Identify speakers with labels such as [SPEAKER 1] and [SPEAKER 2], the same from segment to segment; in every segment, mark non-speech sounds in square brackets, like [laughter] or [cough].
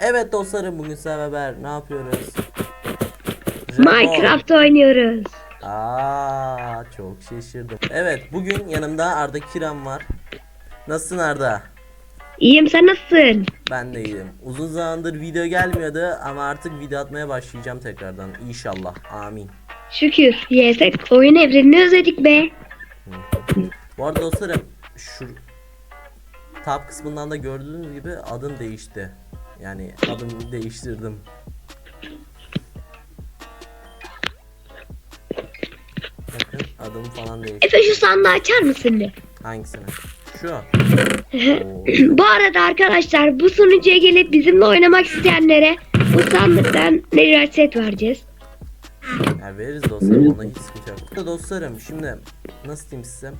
[SPEAKER 1] Evet dostlarım bugün sizlerle beraber ne yapıyoruz?
[SPEAKER 2] Minecraft oynuyoruz.
[SPEAKER 1] Aa çok şaşırdım. Evet bugün yanımda Arda Kiran var. Nasılsın Arda?
[SPEAKER 2] İyiyim sen nasılsın?
[SPEAKER 1] Ben de iyiyim. Uzun zamandır video gelmiyordu ama artık video atmaya başlayacağım tekrardan. İnşallah. Amin.
[SPEAKER 2] Şükür. Yesek oyun evrenini özledik be.
[SPEAKER 1] Bu arada dostlarım şu tab kısmından da gördüğünüz gibi adım değişti. Yani adımı değiştirdim. Bakın adım falan değişti.
[SPEAKER 2] Efe şu sandığı açar mısın bir?
[SPEAKER 1] Hangisini? Şu. [laughs]
[SPEAKER 2] Bu arada arkadaşlar bu sunucuya gelip bizimle oynamak isteyenlere bu sandıktan Nedir set vereceğiz.
[SPEAKER 1] ya veririz dostlarım ona hiç sıkıntı yok. Burada dostlarım şimdi nasıl diyeyim size?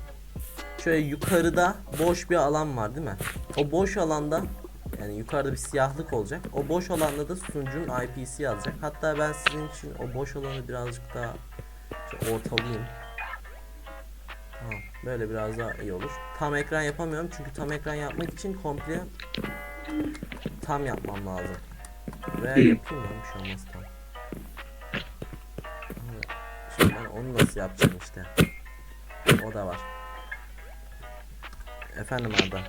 [SPEAKER 1] Şöyle yukarıda boş bir alan var değil mi? O boş alanda yani yukarıda bir siyahlık olacak. O boş alanda da sunucunun IP'si yazacak. Hatta ben sizin için o boş alanı birazcık daha ortalayayım. Tamam. Böyle biraz daha iyi olur. Tam ekran yapamıyorum çünkü tam ekran yapmak için komple tam yapmam lazım. Ve [clears throat] yapayım lan bir şey olmaz tam. Şimdi ben onu nasıl yapacağım işte. O da var. Efendim Arda.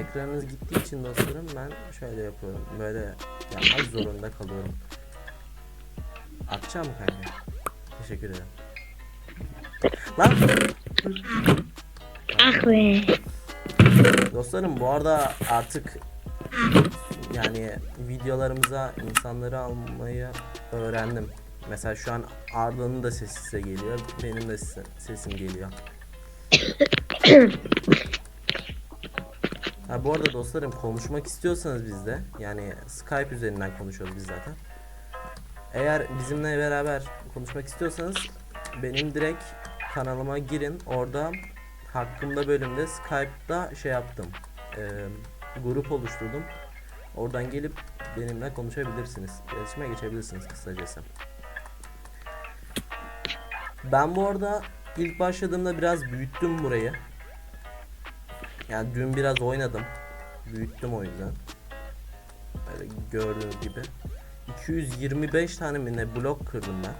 [SPEAKER 1] Ekranınız gittiği için dostlarım ben şöyle yapıyorum. Böyle yapmak zorunda kalıyorum. Atacağım mı kanka? Teşekkür ederim. Lan
[SPEAKER 2] Ah be.
[SPEAKER 1] dostlarım bu arada artık yani videolarımıza insanları almayı öğrendim. Mesela şu an Arda'nın da sesi size geliyor. Benim de sesim geliyor. [coughs] Ha bu arada dostlarım konuşmak istiyorsanız bizde yani Skype üzerinden konuşuyoruz biz zaten. Eğer bizimle beraber konuşmak istiyorsanız benim direkt kanalıma girin. Orada hakkımda bölümde Skype'da şey yaptım. Eee, grup oluşturdum. Oradan gelip benimle konuşabilirsiniz. İletişime geçebilirsiniz kısacası. Ben bu arada ilk başladığımda biraz büyüttüm burayı. Yani dün biraz oynadım. Büyüttüm o yüzden. Böyle gördüğünüz gibi. 225 tane mi ne blok kırdım ben.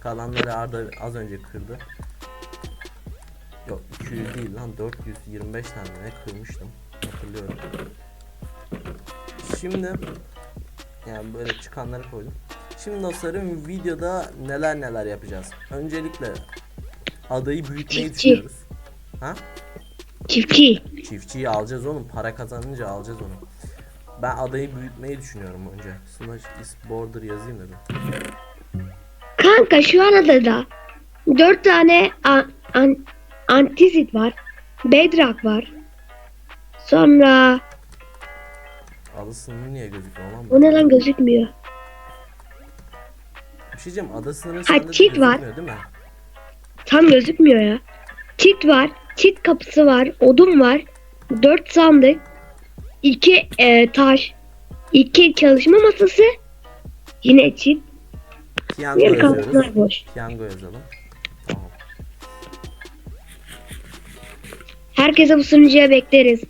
[SPEAKER 1] Kalanları Arda az önce kırdı. Yok 200 değil lan 425 tane mi ne kırmıştım. Hatırlıyorum. Şimdi yani böyle çıkanları koydum. Şimdi dostlarım videoda neler neler yapacağız. Öncelikle adayı büyütmeyi düşünüyoruz. Ha?
[SPEAKER 2] Çiftçi.
[SPEAKER 1] Çiftçiyi alacağız oğlum. Para kazanınca alacağız onu. Ben adayı büyütmeyi düşünüyorum önce. Slash is border yazayım dedim.
[SPEAKER 2] Kanka şu an adada 4 tane an, an, antisit var. Bedrock var. Sonra
[SPEAKER 1] Adı sınırı niye gözüküyor lan?
[SPEAKER 2] o ne lan gözükmüyor.
[SPEAKER 1] Bir şey diyeceğim. Ada sınırı sende de
[SPEAKER 2] çift var.
[SPEAKER 1] gözükmüyor değil mi?
[SPEAKER 2] Tam gözükmüyor ya. Çit var. Çit kapısı var. Odun var. Dört sandık. iki e, taş. iki çalışma masası. Yine çit.
[SPEAKER 1] Piyango yazıyoruz.
[SPEAKER 2] kapılar boş.
[SPEAKER 1] Piyango yazalım. Tamam.
[SPEAKER 2] Herkese bu sunucuya bekleriz.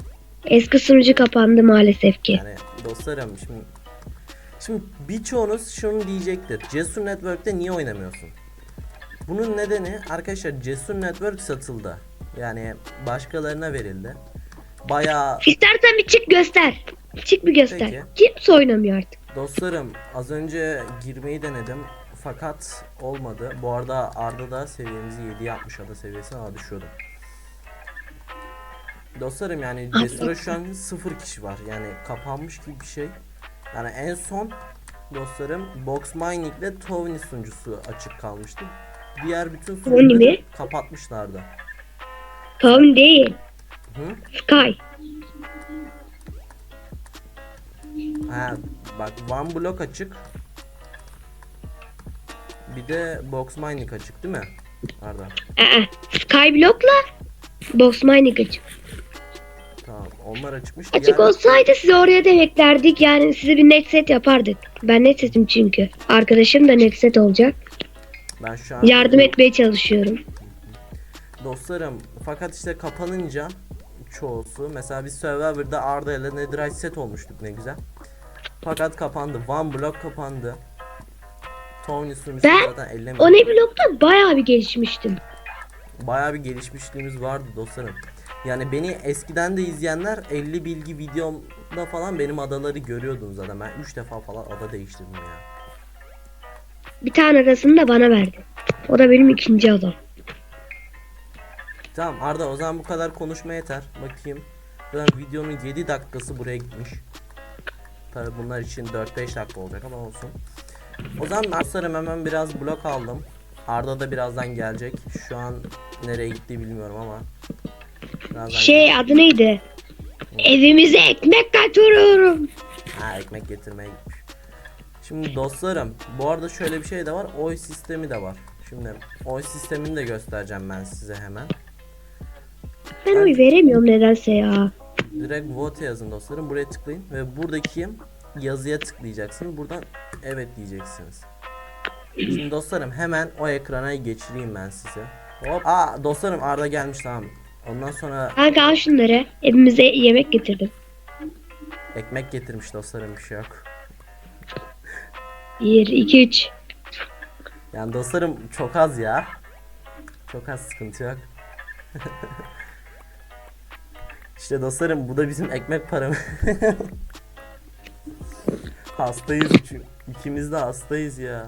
[SPEAKER 2] Eski sunucu kapandı maalesef ki.
[SPEAKER 1] Yani dostlarım şimdi Şimdi birçoğunuz şunu diyecektir. Cesur Network'te niye oynamıyorsun? Bunun nedeni arkadaşlar Cesur Network satıldı. Yani başkalarına verildi. Bayağı
[SPEAKER 2] İstersen bir çık göster. Çık bir göster.
[SPEAKER 1] Peki.
[SPEAKER 2] Kimse oynamıyor artık.
[SPEAKER 1] Dostlarım az önce girmeyi denedim fakat olmadı. Bu arada Arda da seviyemizi 7 yapmış ada seviyesine ama düşüyordum. Dostlarım yani Cesur'a şu an 0 kişi var. Yani kapanmış gibi bir şey. Yani en son dostlarım Box Mining ile Tony sunucusu açık kalmıştı. Diğer bütün
[SPEAKER 2] mi?
[SPEAKER 1] sunucuları kapatmışlardı.
[SPEAKER 2] Tom değil.
[SPEAKER 1] Hı?
[SPEAKER 2] Sky.
[SPEAKER 1] Ha, bak One Block açık. Bir de Box Mining açık değil mi? Arda.
[SPEAKER 2] Ee, Skyblock'la Box Mining açık.
[SPEAKER 1] Tamam onlar açıkmış.
[SPEAKER 2] Açık
[SPEAKER 1] Diğer-
[SPEAKER 2] olsaydı size oraya da beklerdik. Yani size bir net set yapardık. Ben net setim çünkü. Arkadaşım da net set olacak.
[SPEAKER 1] Ben şu an
[SPEAKER 2] Yardım etmeye çalışıyorum.
[SPEAKER 1] Dostlarım fakat işte kapanınca çoğusu mesela biz Survivor'da Arda ile Netherite set olmuştuk ne güzel. Fakat kapandı. One block kapandı. Tony sunucusu
[SPEAKER 2] Ben
[SPEAKER 1] zaten ellemiyor.
[SPEAKER 2] O ne blokta bayağı bir gelişmiştim.
[SPEAKER 1] Bayağı bir gelişmişliğimiz vardı dostlarım. Yani beni eskiden de izleyenler 50 bilgi videomda falan benim adaları görüyordunuz zaten. Ben 3 defa falan ada değiştirdim ya.
[SPEAKER 2] Bir tane arasını da bana verdi. O da benim ikinci adam.
[SPEAKER 1] Tamam Arda o zaman bu kadar konuşma yeter. Bakayım. Zaten videonun 7 dakikası buraya gitmiş. Tabi bunlar için 4-5 dakika olacak ama olsun. O zaman dostlarım hemen biraz blok aldım. Arda da birazdan gelecek. Şu an nereye gitti bilmiyorum ama. Birazdan
[SPEAKER 2] Şey adı neydi? Evimize ekmek kaçırıyorum.
[SPEAKER 1] Ha ekmek getirmeye gitmiş. Şimdi dostlarım bu arada şöyle bir şey de var. Oy sistemi de var. Şimdi oy sistemini de göstereceğim ben size hemen.
[SPEAKER 2] Ben oy veremiyorum nedense ya.
[SPEAKER 1] Direkt vote yazın dostlarım. Buraya tıklayın ve buradaki yazıya tıklayacaksınız. Buradan evet diyeceksiniz. Şimdi dostlarım hemen o ekrana geçireyim ben size. Hop. Aa dostlarım Arda gelmiş tamam. Ondan sonra
[SPEAKER 2] Kanka al şunları. Evimize yemek getirdim.
[SPEAKER 1] ekmek getirmiş dostlarım bir şey yok.
[SPEAKER 2] 1, 2, 3.
[SPEAKER 1] Yani dostlarım çok az ya. Çok az sıkıntı yok. [laughs] işte dostlarım bu da bizim ekmek paramız. [laughs] hastayız çünkü. İkimiz de hastayız ya.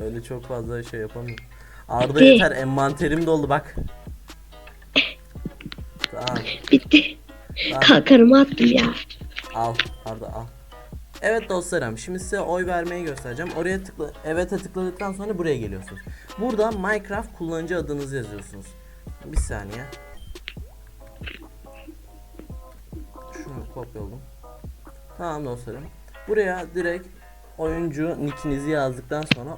[SPEAKER 1] Öyle çok fazla şey yapamıyorum. Arda
[SPEAKER 2] Bitti.
[SPEAKER 1] yeter envanterim doldu bak. Tamam.
[SPEAKER 2] Bitti.
[SPEAKER 1] tamam.
[SPEAKER 2] Kalkarımı attım ya.
[SPEAKER 1] Al Arda al. Evet dostlarım şimdi size oy vermeyi göstereceğim. Oraya tıkla evet'e tıkladıktan sonra buraya geliyorsunuz. Burada Minecraft kullanıcı adınızı yazıyorsunuz. Bir saniye. Kopyaladım. Tamam dostlarım. Buraya direkt oyuncu nickinizi yazdıktan sonra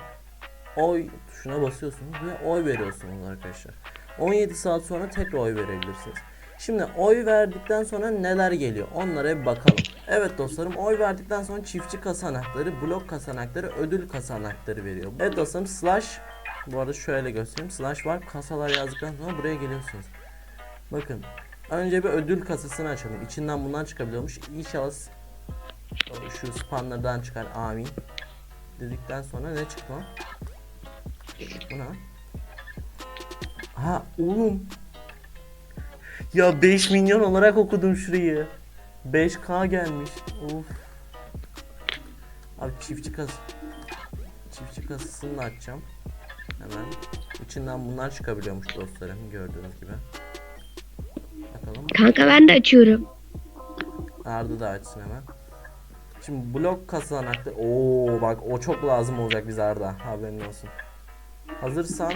[SPEAKER 1] oy tuşuna basıyorsunuz ve oy veriyorsunuz arkadaşlar. 17 saat sonra tekrar oy verebilirsiniz. Şimdi oy verdikten sonra neler geliyor onlara bir bakalım. Evet dostlarım oy verdikten sonra çiftçi kasanakları, blok kasanakları, ödül kasanakları veriyor. Evet dostlarım slash bu arada şöyle göstereyim. Slash var kasalar yazdıktan sonra buraya geliyorsunuz. Bakın önce bir ödül kasasını açalım. İçinden bundan çıkabiliyormuş. İnşallah şu spamlardan çıkar amin. Dedikten sonra ne çıktı lan? Ha oğlum ya 5 milyon olarak okudum şurayı. 5K gelmiş. Of. Abi çiftçi kas çiftçi kasasını da açacağım. Hemen. İçinden bunlar çıkabiliyormuş dostlarım gördüğünüz gibi. Bakalım.
[SPEAKER 2] Kanka ben de açıyorum.
[SPEAKER 1] Arda da açsın hemen. Şimdi blok kazanaklı. Oo bak o çok lazım olacak bize Arda. Haberin olsun. Hazırsan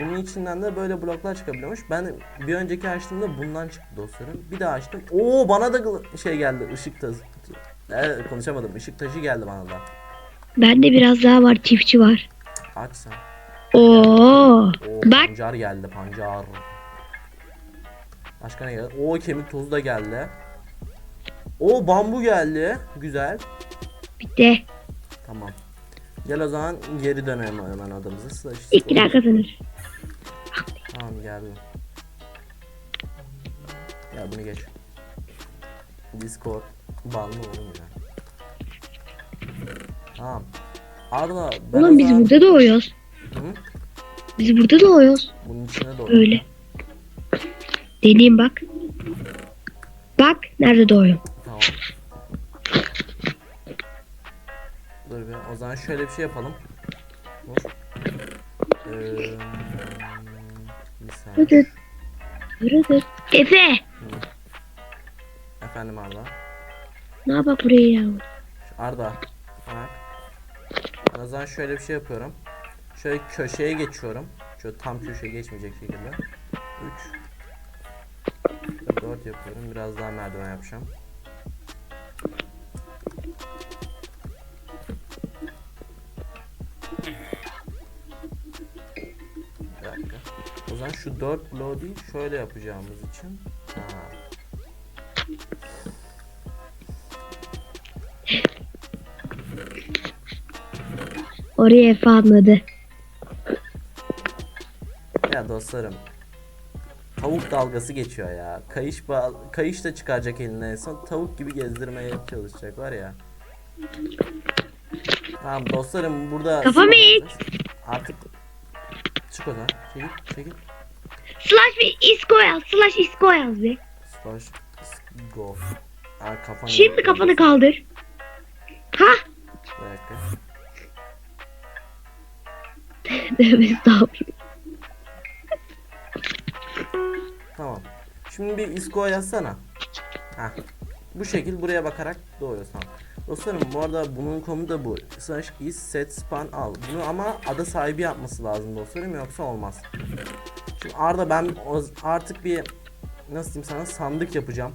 [SPEAKER 1] bunun içinden de böyle bloklar çıkabiliyormuş. Ben bir önceki açtığımda bundan çıktı dostlarım. Bir daha açtım. Oo bana da şey geldi. ışık taşı. Evet konuşamadım. Işık taşı geldi bana da.
[SPEAKER 2] Bende biraz daha var. Çiftçi var.
[SPEAKER 1] Aç sen.
[SPEAKER 2] Oo.
[SPEAKER 1] Oo
[SPEAKER 2] Bak.
[SPEAKER 1] pancar geldi pancar. Başka ne geldi? Oo kemik tozu da geldi. Oo bambu geldi. Güzel.
[SPEAKER 2] Bitti.
[SPEAKER 1] Tamam. Gel o zaman geri dönelim hemen adamıza. Slash
[SPEAKER 2] İki daha kazanır.
[SPEAKER 1] Tamam geldim. Ya bunu geç. Discord banlı oğlum ya. Tamam. Arda ben
[SPEAKER 2] Oğlum
[SPEAKER 1] o
[SPEAKER 2] biz
[SPEAKER 1] zaman-
[SPEAKER 2] burada doğuyoruz.
[SPEAKER 1] Hı?
[SPEAKER 2] Biz burada doğuyoruz.
[SPEAKER 1] Bunun içine doğru.
[SPEAKER 2] Öyle. Deneyeyim bak. Bak nerede doğuyorum.
[SPEAKER 1] Tamam. Dur bir. O zaman şöyle bir şey yapalım. Dur. Ee, bir saniye.
[SPEAKER 2] Efe.
[SPEAKER 1] Efendim Arda.
[SPEAKER 2] Ne yapak buraya ya?
[SPEAKER 1] Arda. Bak. O zaman şöyle bir şey yapıyorum. Şöyle köşeye geçiyorum. Şöyle tam köşeye geçmeyecek şekilde. 3 4 yapıyorum. Biraz daha merdiven yapacağım. Bir dakika. O zaman şu 4 bloğu değil şöyle yapacağımız için. Ha.
[SPEAKER 2] Oraya Efe anladı.
[SPEAKER 1] Ya dostlarım. Tavuk dalgası geçiyor ya. Kayış bağ kayış da çıkaracak eline en son tavuk gibi gezdirmeye çalışacak var ya. Tamam dostlarım burada
[SPEAKER 2] Kafamı
[SPEAKER 1] alacağız. Artık çık o zaman. Çekil çekil.
[SPEAKER 2] Slash bir isko yaz. Slash isko yaz be.
[SPEAKER 1] Slash go. Aa, kafanı
[SPEAKER 2] Şimdi kafanı kaldır. Ha?
[SPEAKER 1] Bir dakika. [laughs]
[SPEAKER 2] Tövbe estağfurullah.
[SPEAKER 1] Tamam. Şimdi bir isko yazsana. Heh. Bu şekil buraya bakarak doğruyorsun. Tamam. Dostlarım bu arada bunun komu da bu. Slash is set span al. Bunu ama ada sahibi yapması lazım dostlarım yoksa olmaz. Şimdi Arda ben artık bir nasıl diyeyim sana sandık yapacağım.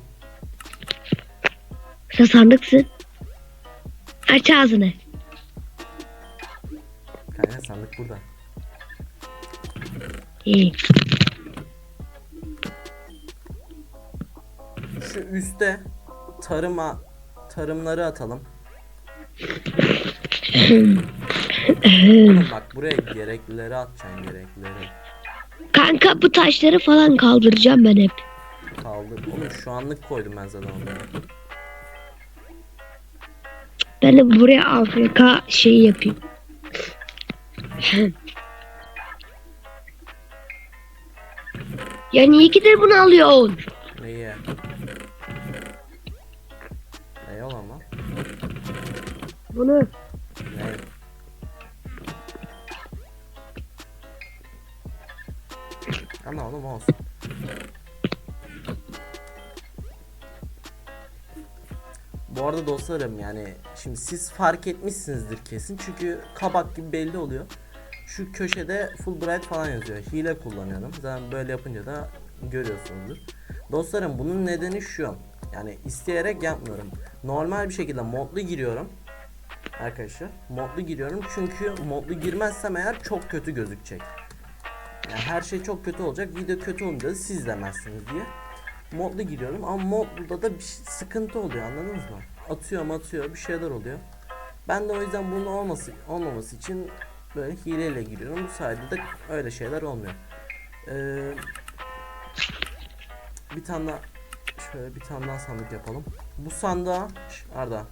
[SPEAKER 2] Sen sandıksın. Aç ağzını.
[SPEAKER 1] Kanka sandık burada.
[SPEAKER 2] İyi.
[SPEAKER 1] Şu üstte tarıma tarımları atalım. Oğlum bak buraya gereklileri atacaksın gereklileri.
[SPEAKER 2] Kanka bu taşları falan kaldıracağım ben hep.
[SPEAKER 1] Kaldı. Oğlum şu anlık koydum ben zaten onları.
[SPEAKER 2] Ben de buraya Afrika şeyi yapayım. ya niye gider bunu alıyorsun?
[SPEAKER 1] Neyi?
[SPEAKER 2] Bunu.
[SPEAKER 1] Ne? Ama oğlum olsun. Bu arada dostlarım yani şimdi siz fark etmişsinizdir kesin çünkü kabak gibi belli oluyor. Şu köşede Fulbright falan yazıyor. Hile kullanıyorum. Zaten böyle yapınca da görüyorsunuzdur. Dostlarım bunun nedeni şu. Yani isteyerek yapmıyorum. Normal bir şekilde modlu giriyorum. Arkadaşlar modlu giriyorum çünkü modlu girmezsem eğer çok kötü gözükecek. Yani her şey çok kötü olacak. Video kötü olunca da siz izlemezsiniz diye. Modlu giriyorum ama modluda da bir sıkıntı oluyor anladınız mı? Atıyorum atıyor bir şeyler oluyor. Ben de o yüzden bunun olması olmaması için böyle hileyle giriyorum. Bu sayede de öyle şeyler olmuyor. Ee, bir tane daha şöyle bir tane daha sandık yapalım. Bu sandığa Arda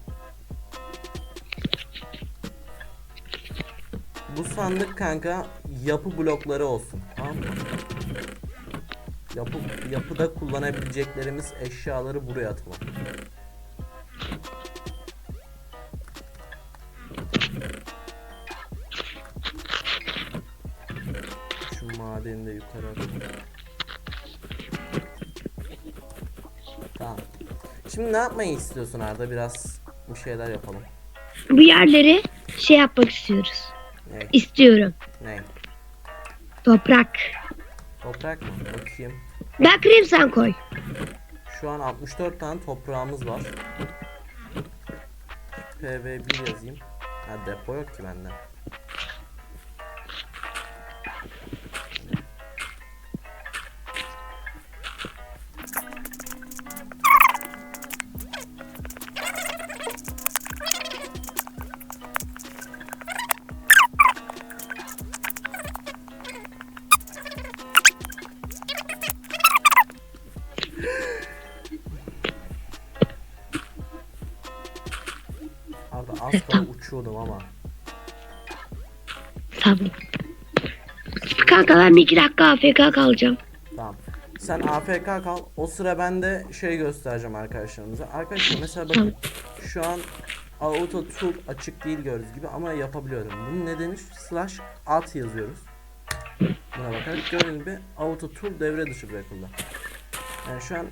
[SPEAKER 1] Bu sandık kanka yapı blokları olsun. Tamam mı? Yapı, yapıda kullanabileceklerimiz eşyaları buraya atalım. Şu madeni de yukarı atalım. Tamam. Şimdi ne yapmayı istiyorsun Arda? Biraz bir şeyler yapalım.
[SPEAKER 2] Bu yerleri şey yapmak istiyoruz.
[SPEAKER 1] Ne?
[SPEAKER 2] İstiyorum.
[SPEAKER 1] Ne?
[SPEAKER 2] Toprak.
[SPEAKER 1] Toprak mı? Bakayım.
[SPEAKER 2] Ben kırayım sen koy.
[SPEAKER 1] Şu an 64 tane toprağımız var. PV1 yazayım. Ha depo yok ki bende. Az kala uçuyordum ama.
[SPEAKER 2] Tamam. Kanka ben bir iki dakika AFK kalacağım.
[SPEAKER 1] Tamam. Sen AFK kal. O sıra ben de şey göstereceğim arkadaşlarımıza. Arkadaşlar mesela bakın şu an auto tool açık değil gördüğünüz gibi ama yapabiliyorum. Bunun nedeni slash alt yazıyoruz. Buna bakarak gördüğünüz gibi auto tool devre dışı bırakıldı. Yani şu an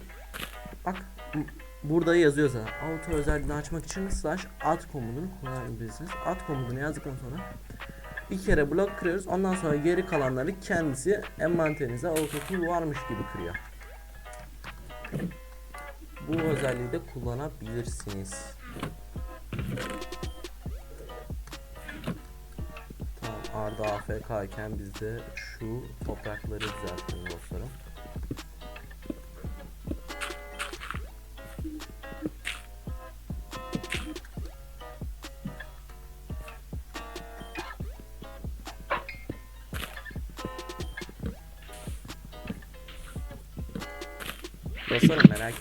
[SPEAKER 1] bak burada yazıyor zaten. Auto özelliğini açmak için slash alt komutunu kullanabilirsiniz. Alt komutunu yazdıktan sonra bir kere blok kırıyoruz. Ondan sonra geri kalanları kendisi envanterinize autotool varmış gibi kırıyor. Bu özelliği de kullanabilirsiniz. Tamam Arda AFK iken biz de şu toprakları düzeltelim dostlarım.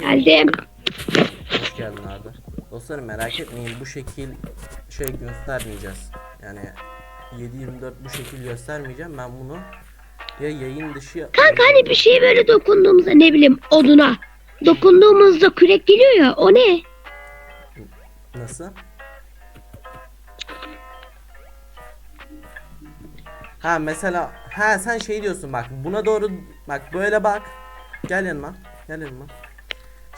[SPEAKER 2] Geldim.
[SPEAKER 1] Hoş geldin Arda. Dostlarım merak etmeyin bu şekil şey göstermeyeceğiz. Yani 7-24 bu şekil göstermeyeceğim. Ben bunu ya yayın dışı
[SPEAKER 2] Kanka hani bir şey böyle dokunduğumuzda ne bileyim oduna. Dokunduğumuzda kürek geliyor ya o ne?
[SPEAKER 1] Nasıl? Ha mesela ha sen şey diyorsun bak buna doğru bak böyle bak. Gel yanıma. Gel yanıma.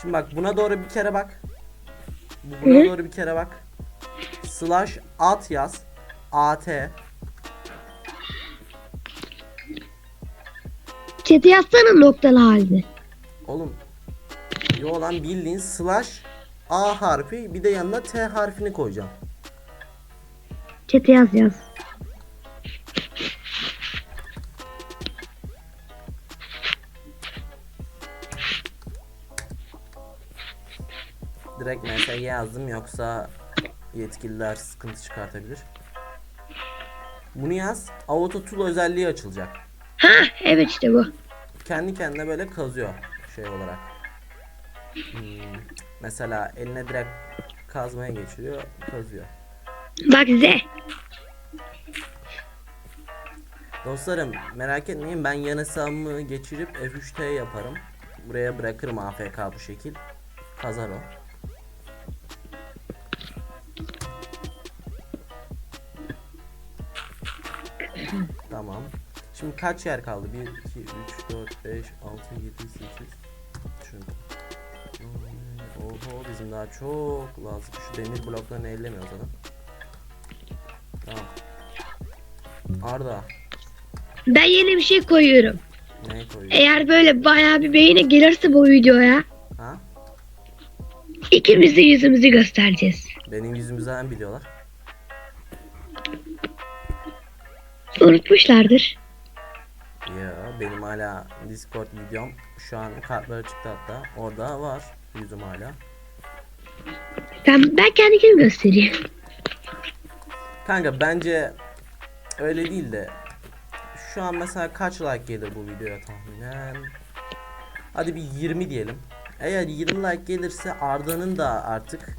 [SPEAKER 1] Şimdi bak buna doğru bir kere bak. Bu- Buna
[SPEAKER 2] Hı?
[SPEAKER 1] doğru bir kere bak. Slash at yaz. AT.
[SPEAKER 2] Çete yazsana noktalı halde.
[SPEAKER 1] Oğlum. Yo lan bildiğin slash A harfi bir de yanına T harfini koyacağım.
[SPEAKER 2] Çete yaz yaz.
[SPEAKER 1] Direkt MSG yazdım yoksa yetkililer sıkıntı çıkartabilir. Bunu yaz. Auto Tool özelliği açılacak.
[SPEAKER 2] Ha evet işte bu.
[SPEAKER 1] Kendi kendine böyle kazıyor şey olarak. Hmm, Mesela eline direkt kazmaya geçiriyor, kazıyor.
[SPEAKER 2] Bak Z.
[SPEAKER 1] Dostlarım merak etmeyin ben yan hesabımı geçirip F3T yaparım. Buraya bırakırım AFK bu şekil. Kazar o. Şimdi kaç yer kaldı? 1, 2, 3, 4, 5, 6, 7, 8. Şunu. Oho bizim daha çok lazım. Şu demir bloklarını ellemiyoruz adam. Tamam. Arda.
[SPEAKER 2] Ben yeni bir şey koyuyorum.
[SPEAKER 1] Ne koyuyor?
[SPEAKER 2] Eğer böyle bayağı bir beğeni gelirse bu videoya
[SPEAKER 1] Ha?
[SPEAKER 2] ikimiz de yüzümüzü göstereceğiz.
[SPEAKER 1] Benim yüzümüzden biliyorlar.
[SPEAKER 2] Unutmuşlardır.
[SPEAKER 1] Ya benim hala Discord videom şu an kartları çıktı hatta. Orada var yüzüm hala.
[SPEAKER 2] Ben, ben kendimi göstereyim.
[SPEAKER 1] Kanka bence öyle değil de şu an mesela kaç like gelir bu videoya tahminen? Hadi bir 20 diyelim. Eğer 20 like gelirse Arda'nın da artık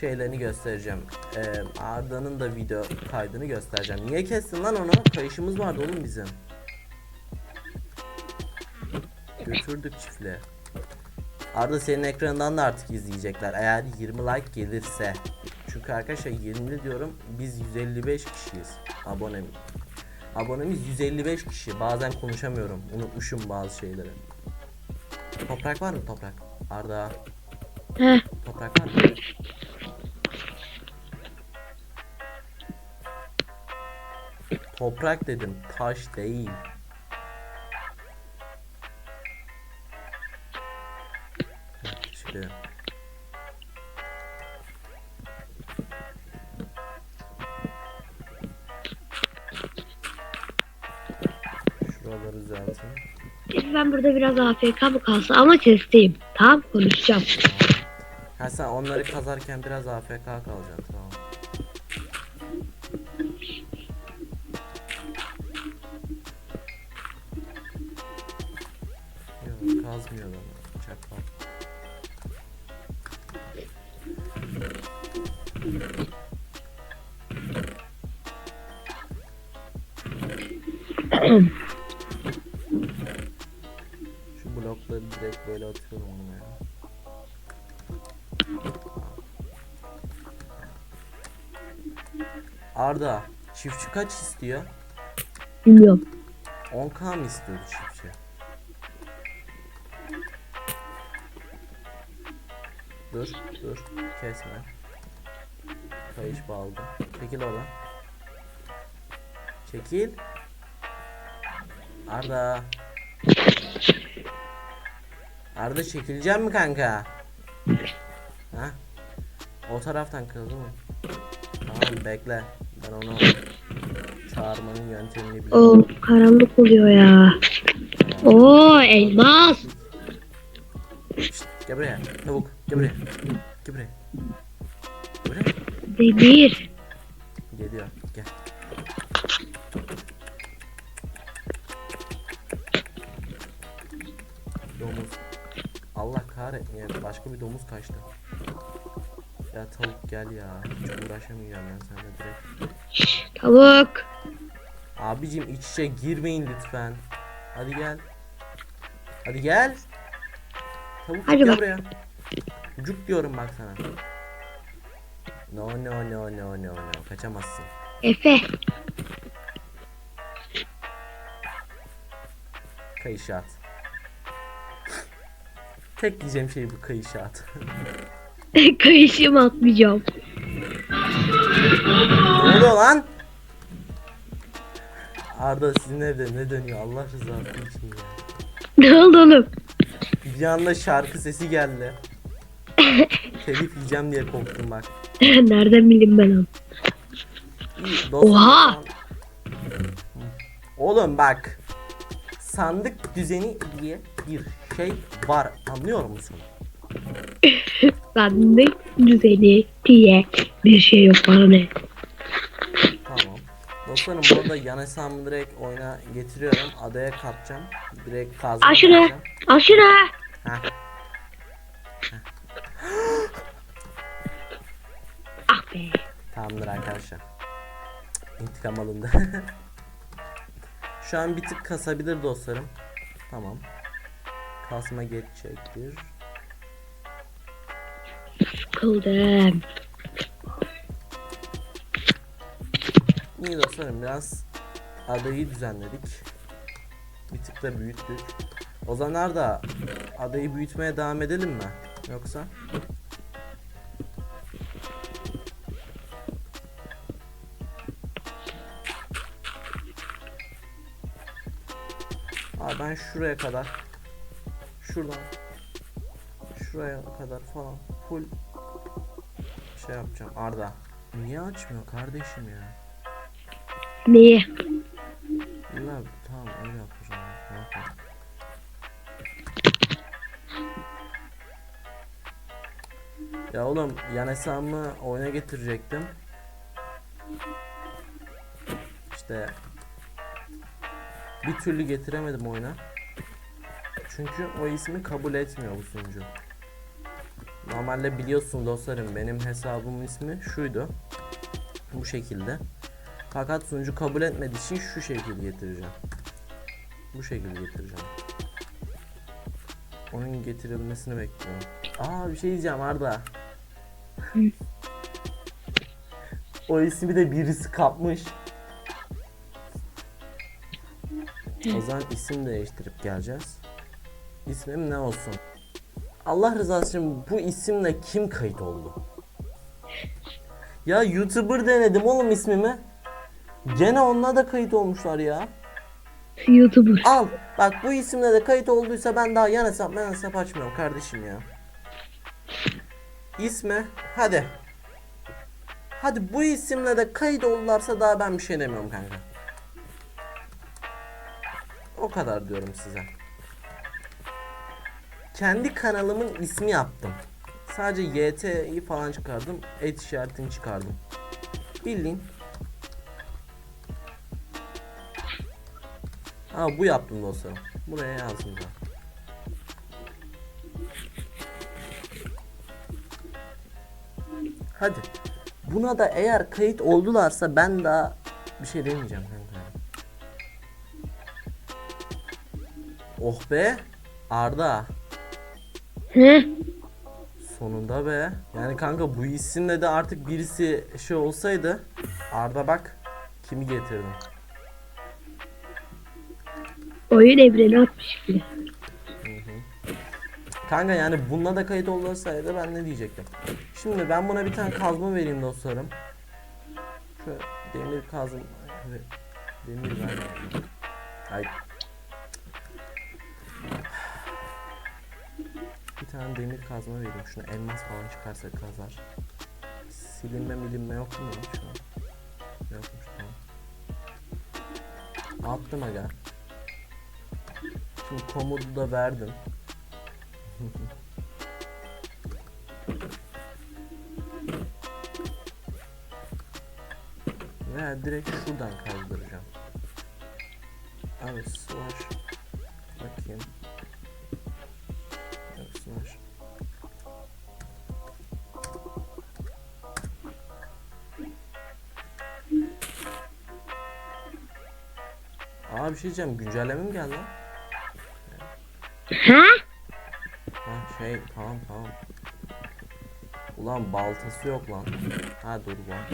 [SPEAKER 1] şeylerini göstereceğim. Ee, Arda'nın da video kaydını göstereceğim. Niye kestin lan onu? Kayışımız vardı oğlum bizim. Götürdük çiftliğe. Arda senin ekranından da artık izleyecekler eğer 20 like gelirse. Çünkü arkadaşlar 20 diyorum biz 155 kişiyiz abone. Abonemiz 155 kişi. Bazen konuşamıyorum. Unutmuşum bazı şeyleri. Toprak var mı toprak? Arda
[SPEAKER 2] Heh.
[SPEAKER 1] toprak var mı? Toprak dedim taş değil.
[SPEAKER 2] Burada biraz AFK mı kalsın ama testeyim. Tamam konuşacağım.
[SPEAKER 1] Ha sen onları kazarken biraz AFK kalacaksın tamam. Yok kazmıyor ama çakal. Şu blokları direkt böyle atıyorum onu ya. Arda çiftçi kaç istiyor?
[SPEAKER 2] Bilmiyorum.
[SPEAKER 1] 10k mı istiyordu çiftçi? Dur dur kesme. Kayış bağladı. Çekil oradan. Çekil. Arda. Arda çekilecek mi kanka? Ha? O taraftan kızım. Tamam bekle. Ben onu çağırmanın yöntemini biliyorum.
[SPEAKER 2] O karanlık oluyor ya. Oo elmas.
[SPEAKER 1] Şşt, gel buraya. Tavuk. Gel buraya. Gel buraya. Buraya.
[SPEAKER 2] Demir.
[SPEAKER 1] İçe girmeyin lütfen. Hadi gel. Hadi gel. Tavuk
[SPEAKER 2] Hadi
[SPEAKER 1] gel buraya. Cuk diyorum bak sana. No no no no no no. Kaçamazsın.
[SPEAKER 2] Efe.
[SPEAKER 1] Kayışa at. Tek diyeceğim şey bu kayışa at. [laughs]
[SPEAKER 2] Kayışım atmayacağım.
[SPEAKER 1] Arda sizin evde ne dönüyor Allah rızası için ya.
[SPEAKER 2] Ne oldu oğlum?
[SPEAKER 1] Bir anda şarkı sesi geldi. [laughs] Telif yiyeceğim diye korktum bak. [laughs]
[SPEAKER 2] Nereden bileyim ben onu?
[SPEAKER 1] Dostum,
[SPEAKER 2] Oha!
[SPEAKER 1] Oğlum bak. Sandık düzeni diye bir şey var. Anlıyor musun? [laughs]
[SPEAKER 2] Sandık düzeni diye bir şey yok bana ne?
[SPEAKER 1] Dostlarım bu arada yan hesabımı direkt oyuna getiriyorum. Adaya katacağım. Direkt kazma
[SPEAKER 2] şunu.
[SPEAKER 1] Heh.
[SPEAKER 2] Ah be.
[SPEAKER 1] Tamamdır arkadaşlar. İntikam alındı. [laughs] Şu an bir tık kasabilir dostlarım. Tamam. Kasma geçecektir.
[SPEAKER 2] Sıkıldım.
[SPEAKER 1] İyi dostlarım biraz adayı düzenledik. Bir tık da büyüttük. O zamanlar da adayı büyütmeye devam edelim mi? Yoksa? Abi ben şuraya kadar şuradan şuraya kadar falan full şey yapacağım Arda. Niye açmıyor kardeşim ya?
[SPEAKER 2] Neyi?
[SPEAKER 1] İlla tamam öyle yapacağım. Ne yapayım? Ya oğlum yan hesabımı oyuna getirecektim. İşte bir türlü getiremedim oyuna. Çünkü o ismi kabul etmiyor bu sunucu. Normalde biliyorsun dostlarım benim hesabımın ismi şuydu. Bu şekilde. Fakat sunucu kabul etmediği için şu şekilde getireceğim. Bu şekilde getireceğim. Onun getirilmesini bekliyorum. Aa bir şey diyeceğim Arda. [laughs] o ismi de birisi kapmış. O zaman isim değiştirip geleceğiz. İsmim ne olsun? Allah rızası için bu isimle kim kayıt oldu? Ya YouTuber denedim oğlum ismimi. Gene onunla da kayıt olmuşlar ya.
[SPEAKER 2] YouTuber.
[SPEAKER 1] Al bak bu isimle de kayıt olduysa ben daha yan hesap ben hesap açmıyorum kardeşim ya. İsmi hadi. Hadi bu isimle de kayıt oldularsa daha ben bir şey demiyorum kanka. O kadar diyorum size. Kendi kanalımın ismi yaptım. Sadece YT'yi falan çıkardım. Et işaretini çıkardım. Bildiğin Ha bu yaptım dostlarım. Buraya yazdım da. Hadi. Buna da eğer kayıt oldularsa ben daha bir şey demeyeceğim. Oh be. Arda.
[SPEAKER 2] Hı?
[SPEAKER 1] Sonunda be. Yani kanka bu isimle de artık birisi şey olsaydı. Arda bak. Kimi getirdim.
[SPEAKER 2] Oyun evreni atmış bile.
[SPEAKER 1] Kanka yani bununla da kayıt olsaydı ben ne diyecektim. Şimdi ben buna bir tane kazma vereyim dostlarım. Şu demir kazma demir ver. Ay. Bir tane demir kazma vereyim. Şuna elmas falan çıkarsa kazar. Silinme milinme yok mu lan şu an? Yokmuş tamam. Attım aga. Şu komutu da verdim. [laughs] Ve direkt şuradan kaydıracağım. Abi slash bakayım. Evet, slash. Aa bir şey diyeceğim güncelleme mi geldi lan?
[SPEAKER 2] Ha?
[SPEAKER 1] Ha şey tamam tamam. Ulan baltası yok lan. Ha dur ver.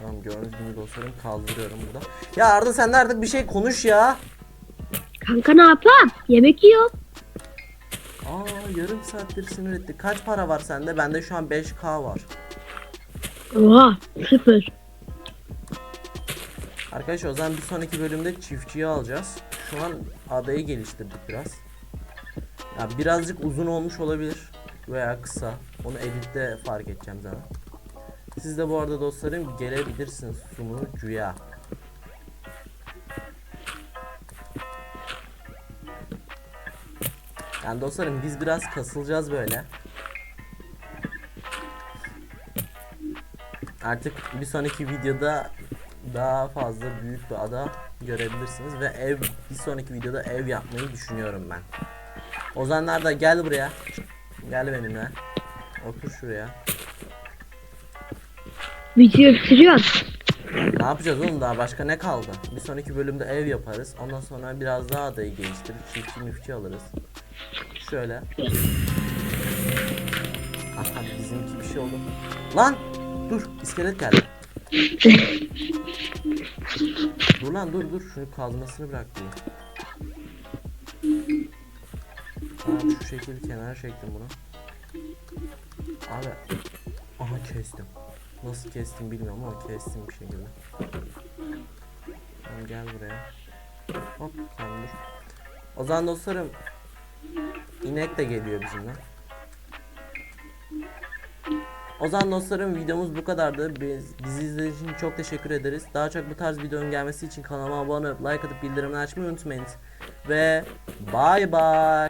[SPEAKER 1] Tamam gördüğünüz gibi dostlarım kaldırıyorum burada. Ya Arda sen de artık bir şey konuş ya.
[SPEAKER 2] Kanka ne yapalım? Yemek yiyor.
[SPEAKER 1] Yarım saattir sinir etti. Kaç para var sende? Bende şu an 5k var.
[SPEAKER 2] Oha sıfır.
[SPEAKER 1] Arkadaşlar o zaman bir sonraki bölümde çiftçiyi alacağız. Şu an adayı geliştirdik biraz. Ya birazcık uzun olmuş olabilir veya kısa. Onu editte fark edeceğim zaten. Siz de bu arada dostlarım gelebilirsiniz sunucuya. Yani dostlarım biz biraz kasılacağız böyle. Artık bir sonraki videoda daha fazla büyük bir ada görebilirsiniz ve ev bir sonraki videoda ev yapmayı düşünüyorum ben. Ozanlar da gel buraya. Gel benimle. Otur şuraya.
[SPEAKER 2] Video sürüyor.
[SPEAKER 1] Ne yapacağız oğlum daha başka ne kaldı? Bir sonraki bölümde ev yaparız. Ondan sonra biraz daha adayı geliştirip çiftçi müfçi alırız. Şöyle. Aha bizimki bir şey oldu. Lan! Dur iskelet geldi. dur lan dur dur şunu kazmasını bırak diye. Abi şu şekil kenara çektim bunu. Abi. Aha kestim. Nasıl kestim bilmiyorum ama kestim bir şekilde. Tamam gel buraya. Hop tamam dur. O zaman dostlarım inek de geliyor bizimle. O zaman dostlarım videomuz bu kadardı. Biz, bizi izlediğiniz için çok teşekkür ederiz. Daha çok bu tarz videonun gelmesi için kanalıma abone olup like atıp bildirimleri açmayı unutmayınız. Ve bay bay.